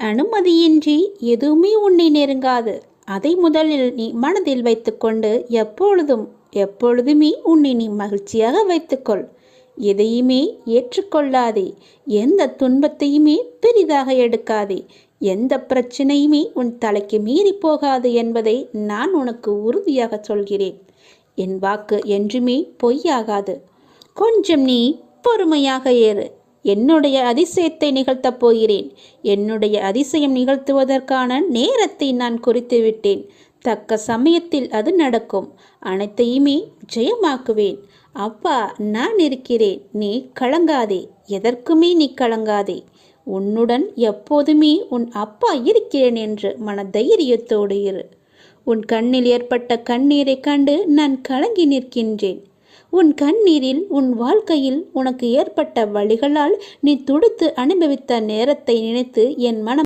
அனுமதியின்றி எதுவுமே உன்னை நெருங்காது. அதை முதலில் நீ மனதில் வைத்துக்கொண்டு எப்பொழுதும் எப்பொழுதுமே உன்னை நீ மகிழ்ச்சியாக வைத்துக்கொள். எதையுமே ஏற்றுக்கொள்ளாதே. எந்த துன்பத்தையுமே பெரிதாக எடுக்காதே. எந்த பிரச்சனையுமே உன் தலைக்கு மீறி போகாது என்பதை நான் உனக்கு உறுதியாக சொல்கிறேன். என் வாக்கு என்றுமே பொய்யாகாது. கொஞ்சம் நீ பொறுமையாக ஏறு. என்னுடைய அதிசயத்தை நிகழ்த்தப் போகிறேன். என்னுடைய அதிசயம் நிகழ்த்துவதற்கான நேரத்தை நான் குறித்து விட்டேன் தக்க சமயத்தில் அது நடக்கும். அனைத்தையுமே ஜெயமாக்குவேன். அப்பா நான் இருக்கிறேன். நீ கலங்காதே. எதற்குமே நீ கலங்காதே. உன்னுடன் எப்போதுமே உன் அப்பா இருக்கிறேன் என்று மன தைரியத்தோடு இரு. உன் கண்ணில் ஏற்பட்ட கண்ணீரை கண்டு நான் கலங்கி நிற்கின்றேன். உன் கண்ணீரில் உன் வாழ்க்கையில் உனக்கு ஏற்பட்ட வழிகளால் நீ துடுத்து அனுபவித்த நேரத்தை நினைத்து என் மனம்